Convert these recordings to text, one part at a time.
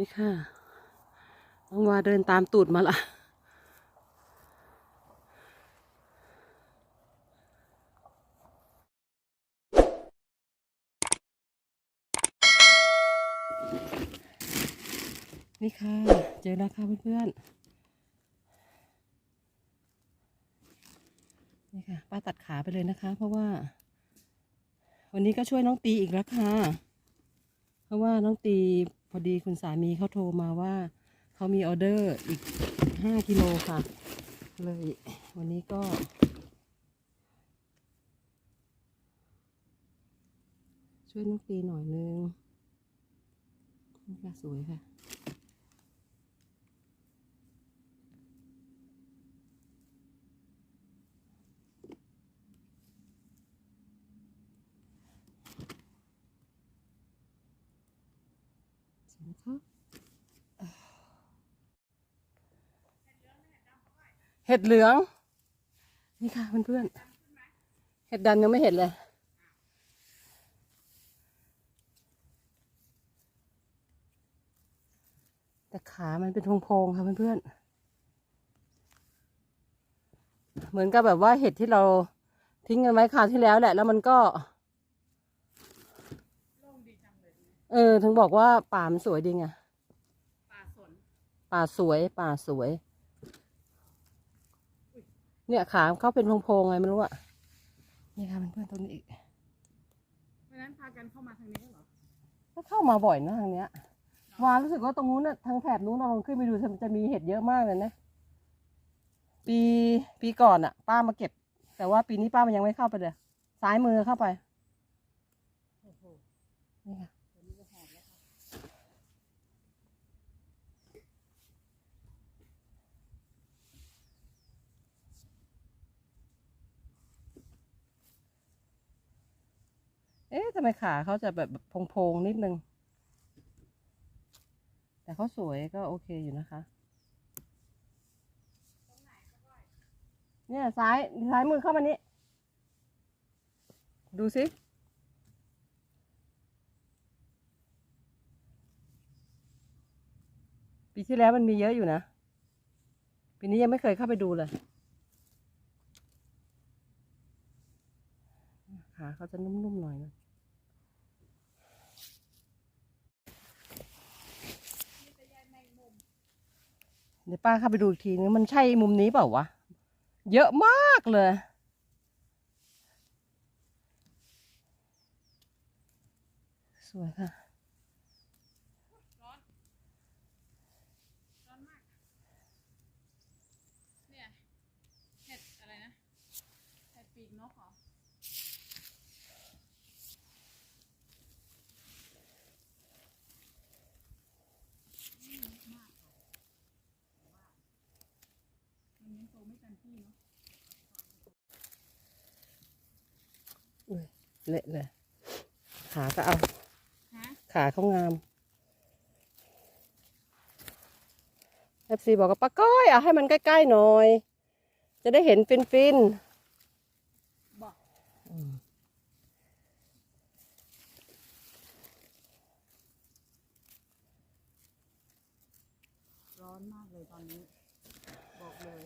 นี่ค่ะน้องวาเดินตามตูดมาละนี่ค่ะ เจอแล้วค่ะเพื่อนๆ นี่ค่ะ ป้าตัดขาไปเลยนะคะ เพราะว่า วันนี้ก็ช่วยน้องตีอีกแล้วค่ะ เพราะว่าน้องตี พอดีคุณสามีเขาโทรมาว่าเขามีออเดอร์อีกห้ากิโลค่ะ เลยวันนี้ก็ ช่วยนุ๊กตีหน่อยนึงนี่ค่ะสวยค่ะ สวยนะคะ เห็ดเหลือง นี่ค่ะเพื่อนๆเห็ดดำยังไม่เห็นเลย แต่ขามันเป็นโพงๆค่ะเพื่อนๆเหมือนกับแบบว่าเห็ดที่เราทิ้งกันไว้คราวที่แล้วแหละ แล้วมันก็เออ ถึงบอกว่าป่ามันสวยดีไงป่าสนป่าสวยป่าสวย เนี่ยขาเขาเป็นโพงๆไงไม่รู้อะนี่ค่ะเพื่อนๆตรงนี้อีกเพราะฉะนั้นพากันเข้ามาทางนี้เหรอก็เข้ามาบ่อยนะทางเนี้ยวารู้สึกว่าตรงนู้นน่ะทางแถบนู้นเราลองขึ้นไปดูมันจะมีเห็ดเยอะมากเลยนะ ปีปีก่อนอะป้ามาเก็บ แต่ว่าปีนี้ป้ามันยังไม่เข้าไปเลยซ้ายมือเข้าไปโอ้โหนี่ค่ะ ตัวนี้ก็ห เอ๊ะทำไมขาเขาจะแบบโพงๆนิดนึง แต่เขาสวยก็โอเคอยู่นะคะ เนี่ยซ้ายซ้ายมือเข้ามานี้ ดูสิปีที่แล้วมันมีเยอะอยู่นะ ปีนี้ยังไม่เคยเข้าไปดูเลยขาเขาจะนุ่มๆหน่อยนะ เดี๋ยวป้าเข้าไปดูอีกทีนึงมันใช่มุมนี้เปล่าวะ เยอะมากเลย สวยค่ะ ร้อน ร้อนมาก เนี่ย เห็ดอะไรนะ เห็ดปีกนกเหรอ อืมมากค่ะแต่ว่ามันยังโตไม่ เต็มที่เนาะอุ้ยเละเลยขาก็เอาฮะขาเขางามเอฟซีบอกว่าป้าก้อยเอาให้มันใกล้ๆหน่อย จะได้เห็นฟินบอก ๆอืม ร้อนมากเลยตอนนี้ บอกเลย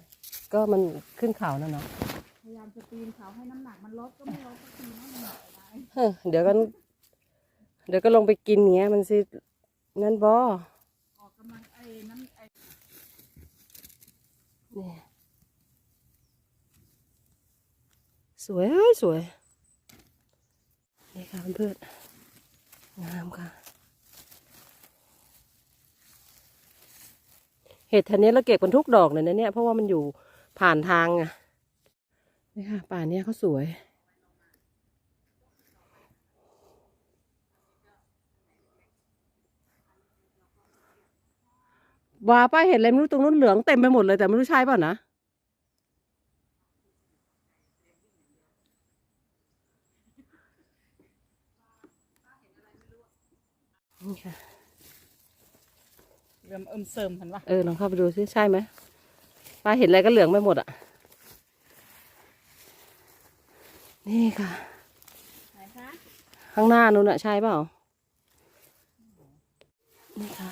ก็มันขึ้นเขาแล้วเนาะพยายามจะปีนเขาให้น้ำหนักมันลดก็ไม่ลดสักทีนะมันหนักไปได้เฮ้อเดี๋ยวก็เดี๋ยวก็ลงไปกินเงี้ยมันสินั่นบอออกกำลังไอ้น้ำไอ้นี่สวยเอ้ยสวยนี่ค่ะเพื่อนๆงามค่ะ เห็ดทันนี้เราเก็บกันทุกดอกเลยนะเนี่ยเพราะว่ามันอยู่ ผ่านทางไงนี่ค่ะป่าเนี้ยเขาสวย ว่าป้าเห็นอะไรไม่รู้ตรงนู้นเหลืองเต็มไปหมดเลยแต่ไม่รู้ใช่เปล่านะนี่ค่ะ เริ่มเอิ่มเสริมพันวะเออลองเข้าไปดูซิใช่ไหม ป้าเห็นอะไรก็เหลืองไปหมดอะ นี่ค่ะ ข้างหน้านู้นอะ ใช่เปล่า นี่ค่ะ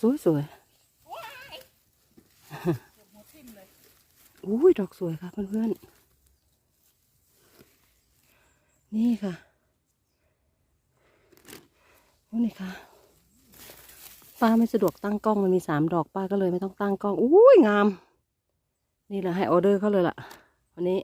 สวยสวยเกือบหัวยอุ้ยดอกสวยค่ะเพื่อนๆ นี่ค่ะนี่ค่ะ ป้าไม่สะดวกตั้งกล้องมันมีสามดอกป้าก็เลยไม่ต้องตั้งกล้องอุ้ยงาม นี่แหละให้ออเดอร์เขาเลยล่ะ วันนี้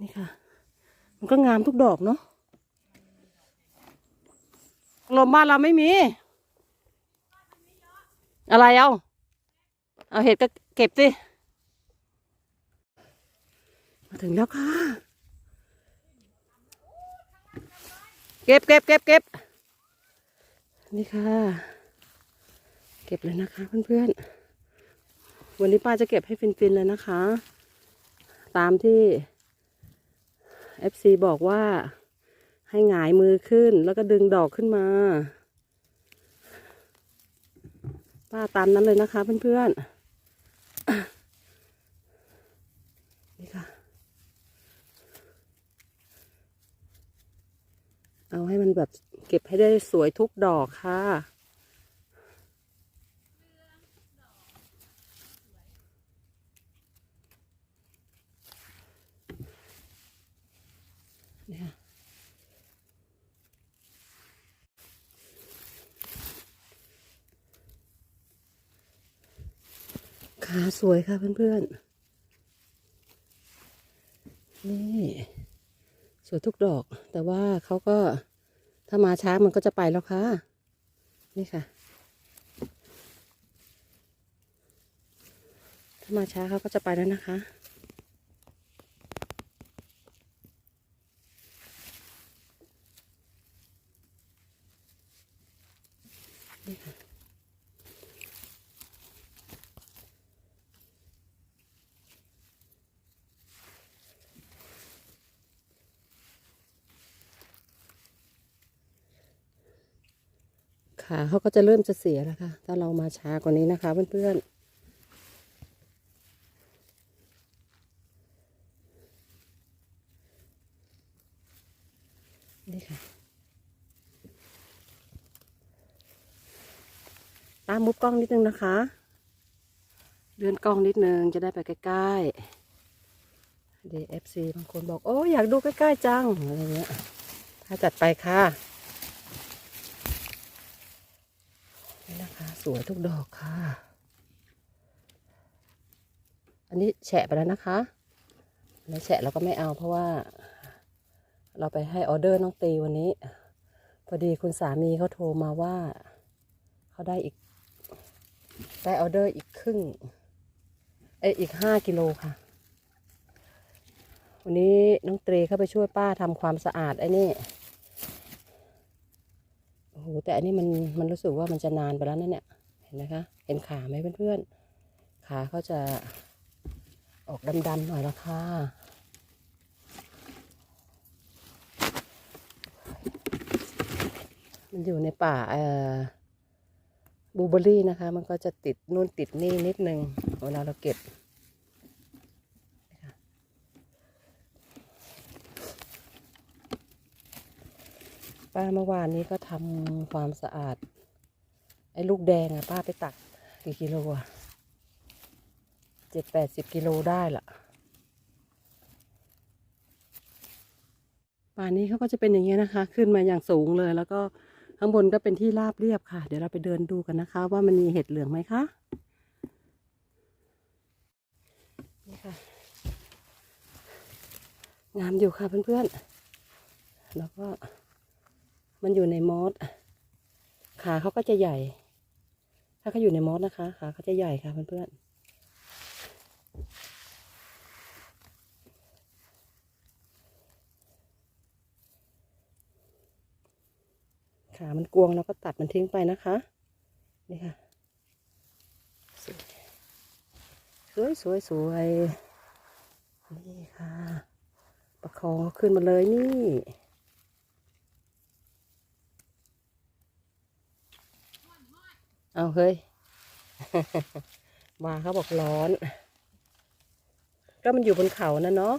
นี่ค่ะ มันก็งามทุกดอกเนาะลมบ้านเราไม่มี อะไรเอา เอาเห็ดก็เก็บสิ มาถึงแล้วค่ะ เก็บเก็บเก็บเก็บนี่ค่ะ เก็บเลยนะคะเพื่อนๆ วันนี้ป้าจะเก็บให้ฟินๆเลยนะคะ ตามที่ FC บอกว่าให้หงายมือขึ้นแล้วก็ดึงดอกขึ้นมา ป้าตามนั้นเลยนะคะเพื่อนๆ นี่ค่ะ เอาให้มันแบบเก็บให้ได้สวยทุกดอกค่ะนี่ค่ะขาสวยค่ะเพื่อนๆ นี่ สวยทุกดอก แต่ว่าเขาก็ถ้ามาช้ามันก็จะไปแล้วค่ะ นี่ค่ะ ถ้ามาช้าเขาก็จะไปแล้วนะคะ ขาเขาก็จะเริ่มจะเสียแล้วค่ะ ถ้าเรามาช้ากว่านี้นะคะ เพื่อนๆนี่ค่ะตามมุบกล้องนิดนึงนะคะเลื่อนกล้องนิดนึงจะได้ไปใกล้ๆ DFC บางคนบอก โอ้อยากดูใกล้ ๆ จังอะไรเงี้ยถ้าจัดไปค่ะ นี่นะคะ สวยทุกดอกค่ะ อันนี้แฉะไปแล้วนะคะอันนี้แฉะเราก็ไม่เอาเพราะว่า เราไปให้ออเดอร์น้องตีวันนี้ พอดีคุณสามีเขาโทรมาว่าเขาได้อีก ได้ออเดอร์อีกครึ่งเอยอีกห้ากิโลค่ะ วันนี้น้องตรีเข้าไปช่วยป้าทำความสะอาดไอ้นี่โอ้โหแต่อันนี้มันมันรู้สึกว่ามันจะนานไปแล้วนะเนี่ย นไหมคะ เห็นขาไหมเพื่อนๆ ขาเขาจะออกดำๆหน่อยละค่ะมันอยู่ในป่าเอ่อบูเบอรี่นะคะ มันก็จะติดนู่นติดนี่นิดนึงเวลาเราเก็บป้าเมื่อวานนี้ก็ทำความสะอาด ไอ้ลูกแดงอะป้าไปตักกี่กิโลอะเจ็ดแปดสิบกิโลได้ละป่านนี้เขาก็จะเป็นอย่างเงี้ยนะคะ ขึ้นมาอย่างสูงเลย แล้วก็ข้างบนก็เป็นที่ราบเรียบค่ะ เดี๋ยวเราไปเดินดูกันนะคะ ว่ามันมีเห็ดเหลืองไหมคะนี่ค่ะงามอยู่ค่ะเพื่อนๆ แล้วก็มันอยู่ในมอสขาเขาก็จะใหญ่ ถ้าเขาอยู่ในมอสนะคะขาเขาจะใหญ่ค่ะเพื่อนๆขามันกวงเราก็ตัดมันทิ้งไปนะคะ นี่ค่ะ สวยสวยสวยนี่ค่ะ ประคองขึ้นมาเลยนี่ เอาเฮ้ย มาเขาบอกร้อน ก็มันอยู่บนเขานะเนาะ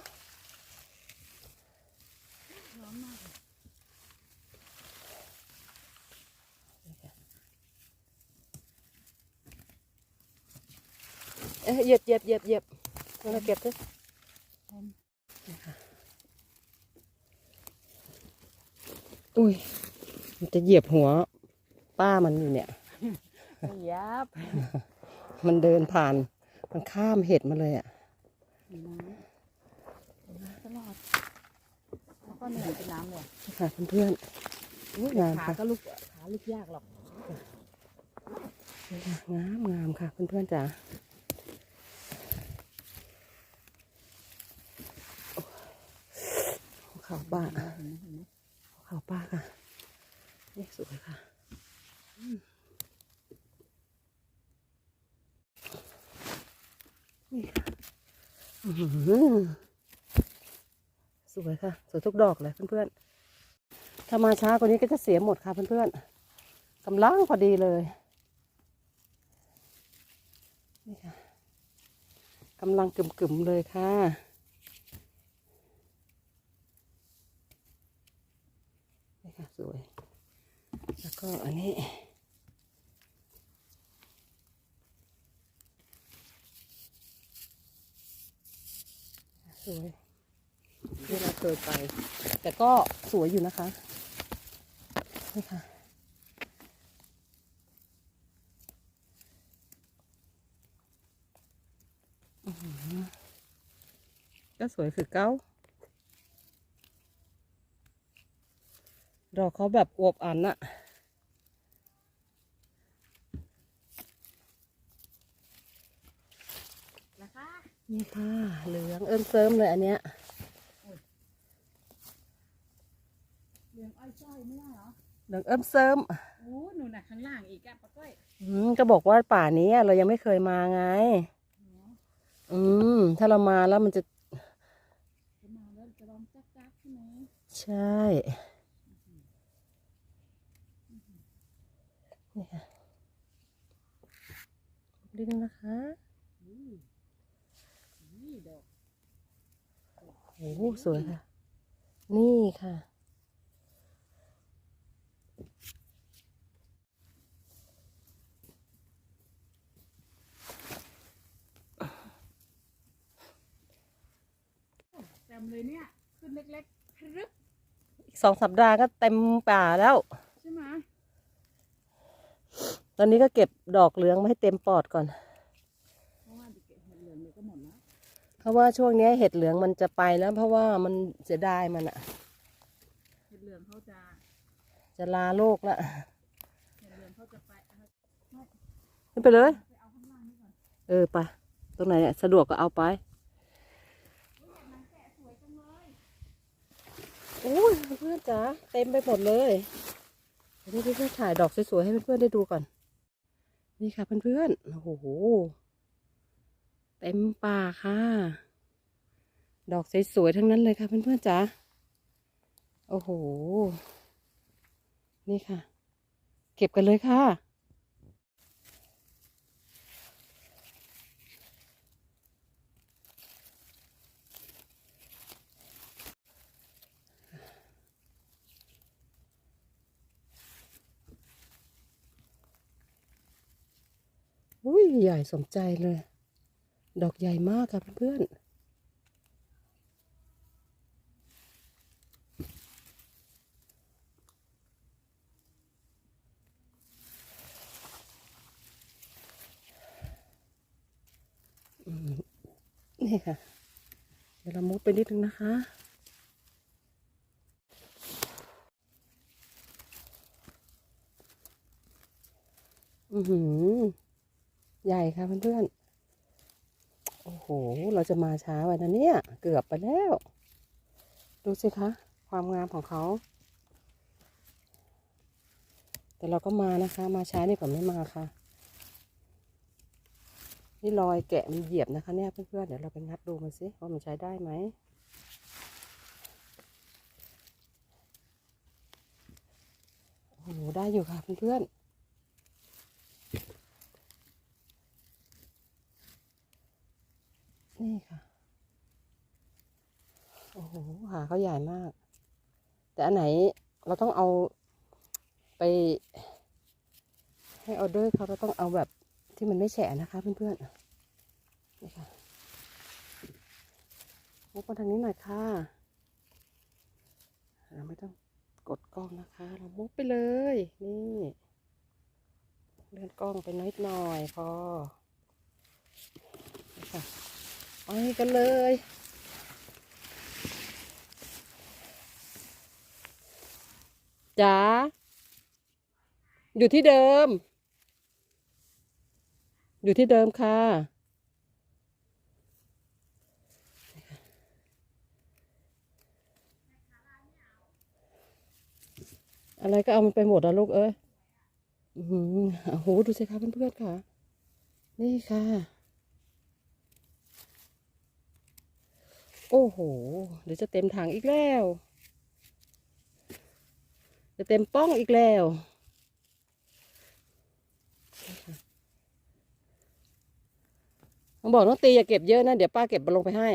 ร้อนากเหยียบเหยียบเหยียบเหยียบเราเก็บดิแทนอุ้ย มันจะเหยียบหัว ป้ามันอยู่เนี่ย ยับมันเดินผ่าน มันข้ามเห็ดมาเลยอะน้ำน้ำตลอดแล้วก็เหนื่อยเป็นน้ำเลยค่ะเพื่อนอุ้ยงามขาค่ะก็ลุกขาลุกยากหรอกๆงามงามค่ะเพื่อนๆจ๋าภูเขาป้าเห็นไหมเห็นไหมภูเขาป้าค่ะนี่สวยค่ะนี่ค่ะอื้อหือ สวยค่ะ สวยทุกดอกเลยเพื่อนๆ ถ้ามาช้ากว่านี้ก็จะเสียหมดค่ะเพื่อนๆกำลังพอดีเลย นี่ค่ะกำลังกึ่มๆเลยค่ะนี่ค่ะสวย แล้วก็อันนี้ สวยที่เราเคยไป แต่ก็สวยอยู่นะคะ นี่ค่ะ ก็สวยคือเก้า ดอกเขาแบบอวบอันอะนะคะ นี่ค่ะ เหลืองเอิ้มเซิมเลยอันเนี้ยเลี้ยงอ้อยจ้อยไม่ได้เหรอเหลืองเอิ้มเซิมโอ้หนูน่ะข้างล่างอีกอะป้าก้อยอืมก็บอกว่าป่านี้เรายังไม่เคยมาไง อืม ถ้าเรามาแล้วมันจะจะมาแล้วจะลองจักจักใช่ไหมใช่นี่ค่ะดึงนะคะอุ้ยนี่ ดอกโอ้โหสวยค่ะ นี่ค่ะ เต็มเลยเนี่ย ขึ้นเล็กๆพรึบอีกสองสัปดาห์ก็เต็มป่าแล้ว ใช่ไหมตอนนี้ก็เก็บดอกเหลืองมาให้เต็มปอดก่อน ราะว่าช่วงนี้เห็ดเหลืองมันจะไปแล้ว เพราะว่ามันเสียดายมันอะเห็ดเหลืองเขาจะจะลาโลกละเห็ดเหลืองเขาจะไปเอาขึ้นไปเลยไปเอาข้างล่างนี่ก่อนเออไปตรงไหนเนี่ยสะดวกก็เอาไปโอ้ยเพื่อนจ๋าเต็มไปหมดเลยเดี๋ยวเพื่อนๆถ่ายดอกสวยๆให้เพื่อนๆได้ดูก่อน นี่ค่ะเพื่อนๆโอ้โห เต็มป่าค่ะ ดอกสวยๆทั้งนั้นเลยค่ะเพื่อนๆจ๋าโอ้โห นี่ค่ะ เก็บกันเลยค่ะ อุ้ยใหญ่สมใจเลย ดอกใหญ่มากค่ะเพื่อนๆนี่ค่ะ เดี๋ยวเรามุดไปนิดนึงนะคะ อือหือ ใหญ่ค่ะเพื่อนๆ โอ้โห เราจะมาช้าไปนะเนี่ย เกือบไปแล้ว ดูสิคะ ความงามของเขา แต่เราก็มานะคะ มาช้านี่กว่าไม่มาค่ะ นี่รอยแกะมันเหยียบนะคะเนี่ยเพื่อนๆ เดี๋ยวเราไปงัดดูมันสิว่ามันใช้ได้ไหมโอ้โห ได้อยู่ค่ะเพื่อนๆ นี่ค่ะ โอ้โหขาเขาใหญ่มาก แต่อันไหนเราต้องเอาไป ให้ออเดอร์เขาเราต้องเอาแบบที่มันไม่แฉะนะคะเพื่อนๆนี่ค่ะมุกมาทางนี้หน่อยค่ะ เราไม่ต้องกดกล้องนะคะ เรามุกไปเลย นี่เลื่อนกล้องไปน้อยหน่อยพอนี่ค่ะ ไปกันเลย จ๋า อยู่ที่เดิม อยู่ที่เดิมค่ะ อะไรก็เอามันไปหมดอะลูกเอ้ยอือโอ้โห ดูสิคะเพื่อนๆค่ะ นี่ค่ะ อ้โห เดี๋ยวจะเต็มถังอีกแล้ว จะเต็มป้องอีกแล้วมาบอกน้องตีอย่าเก็บเยอะนะ เดี๋ยวป้าเก็บมาลงไปให้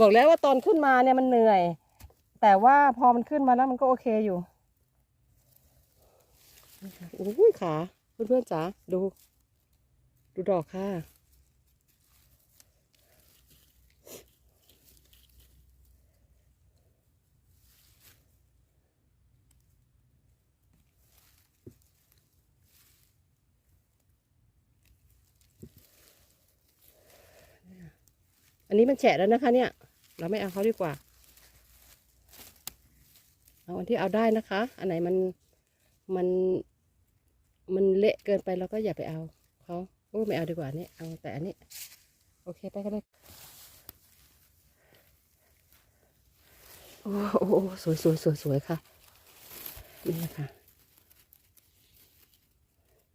บอกแล้วว่าตอนขึ้นมาเนี่ยมันเหนื่อย แต่ว่าพอมันขึ้นมาแล้วมันก็โอเคอยู่ โอ้ยขาเพื่อนๆจ๋าดู ดูดอกค่ะ อันนี้มันแฉะแล้วนะคะเนี่ย เราไม่เอาเขาดีกว่า เอาอันที่เอาได้นะคะ อันไหนมันมัน มันเละเกินไปเราก็อย่าไปเอาเขาโอ้ไม่เอาดีกว่านี่เอาแต่อันนี้ โอเคไปกันเลยโอ้โอ้โอ้สวยสวยสวยสวยค่ะ นี่นะคะ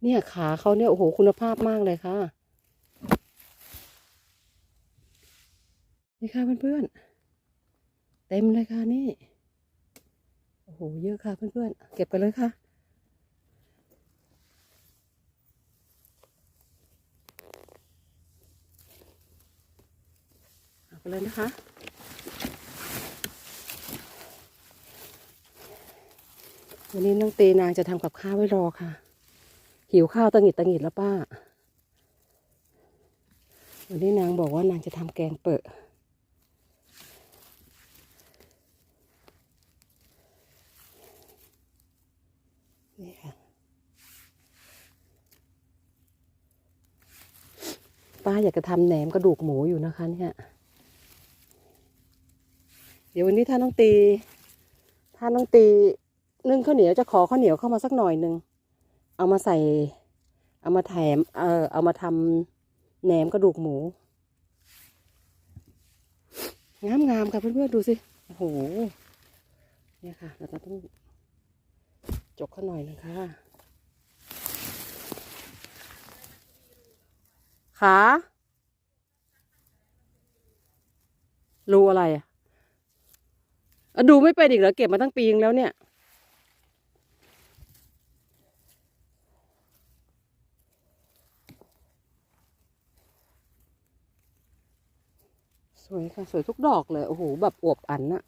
เนี่ยขาเขาเนี่ยโอ้โหคุณภาพมากเลยค่ะ นี่ค่ะเพื่อนๆ เต็มเลยค่ะนี่ โอ้โหเยอะค่ะเพื่อนๆ เก็บไปเลยค่ะ ไปเลยนะคะ วันนี้น้องตีนางจะทำกับข้าวไว้รอค่ะ หิวข้าวตังหิดตังหิดแล้วป้า วันนี้นางบอกว่านางจะทำแกงเปิดนี่ค่ะป้าอยากจะทำแหนมกระดูกหมูอยู่นะคะเนี่ย เดี๋ยววันนี้ถ้าน้องตี ถ้าน้องตีนึ่งข้าวเหนียวจะขอข้าวเหนียวเข้ามาสักหน่อยหนึ่งเอามาใส่ เอามาแถม เออเอามาทำแหนมกระดูกหมู งามงามๆค่ะเพื่อนๆดูสิโอ้โหเนี่ยค่ะ เราจะต้องจกเขาหน่อยนะคะขารูอะไรอะ อะดูไม่เป็นอีกเหรอเก็บมาตั้งปีนึงแล้วเนี่ยสวยค่ะสวยทุกดอกเลยโอ้โหแบบอวบอันน่ะ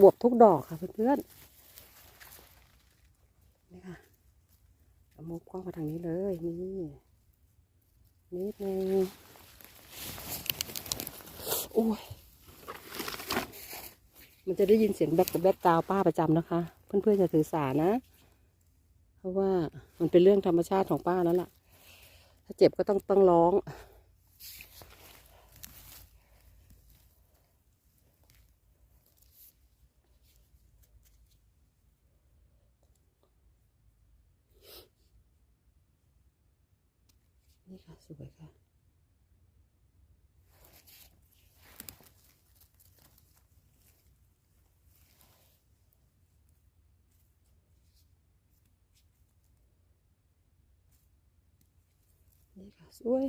บวบทุกดอกค่ะเพื่อนๆนี่ค่ะเอามุกกล้องมาทางนี้เลยนี่นิดนึงโอ้ย มันจะได้ยินเสียงแบกกับแบกกาวป้าประจำนะคะ เพื่อนๆจะถือสานะ เพราะว่ามันเป็นเรื่องธรรมชาติของป้าแล้วล่ะ ถ้าเจ็บก็ต้องต้องร้อง นี่ค่ะ สวยค่ะ นี่ค่ะ สวย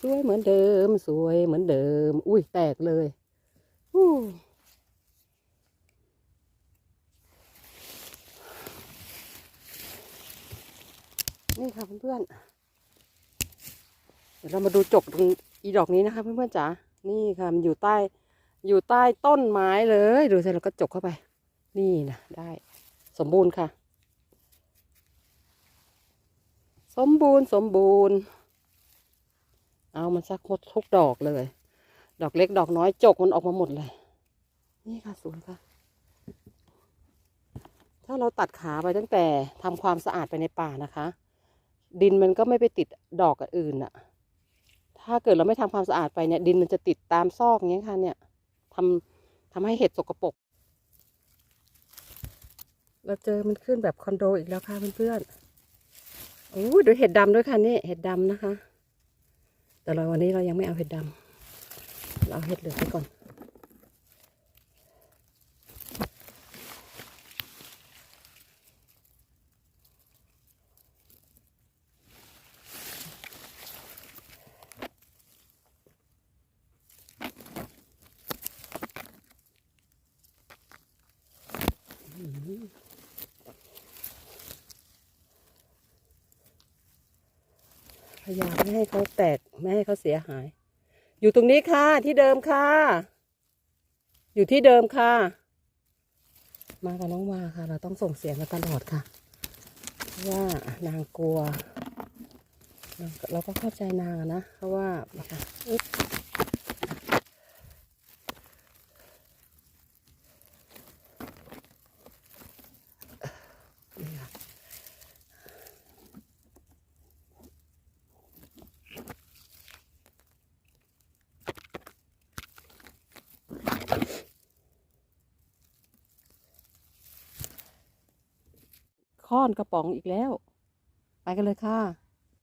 สวยเหมือนเดิม สวยเหมือนเดิม อุ้ยแตกเลยอู้นี่ค่ะเพื่อนๆเดี๋ยวเรามาดูจกตรงอีดอกนี้นะคะเพื่อนๆจ๋า นี่ค่ะมันอยู่ใต้ อยู่ใต้ต้นไม้เลย ดูสิเราก็จกเข้าไป นี่นะได้ สมบูรณ์ค่ะ สมบูรณ์สมบูรณ์ เอามันสักหมดทุกดอกเลย ดอกเล็กดอกน้อยจกมันออกมาหมดเลย นี่ค่ะสวยค่ะ ถ้าเราตัดขาไปตั้งแต่ทำความสะอาดไปในป่านะคะ ดินมันก็ไม่ไปติดดอกอื่นอะถ้าเกิดเราไม่ทำความสะอาดไปเนี่ยดินมันจะติดตามซอกอย่างเงี้ยค่ะเนี่ยทำทำให้เห็ดสกปรกเราเจอมันขึ้นแบบคอนโดอีกแล้วค่ะเพื่อนๆ โอ้ดูเห็ดดำด้วยค่ะนี่เห็ดดำนะคะ แต่เราวันนี้เรายังไม่เอาเห็ดดำเราเอาเห็ดเหลืองไปก่อน พยายาม ไม่ให้เขาแตกไม่ให้เขาเสียหาย อยู่ตรงนี้ค่ะที่เดิมค่ะ อยู่ที่เดิมค่ะ มากับน้องวาค่ะ เราต้องส่งเสียงกันตลอดค่ะ ว่านางกลัว เราก็เข้าใจนางนะเพราะว่านะคะ อนกระป๋องอีกแล้ว ไปกันเลยค่ะ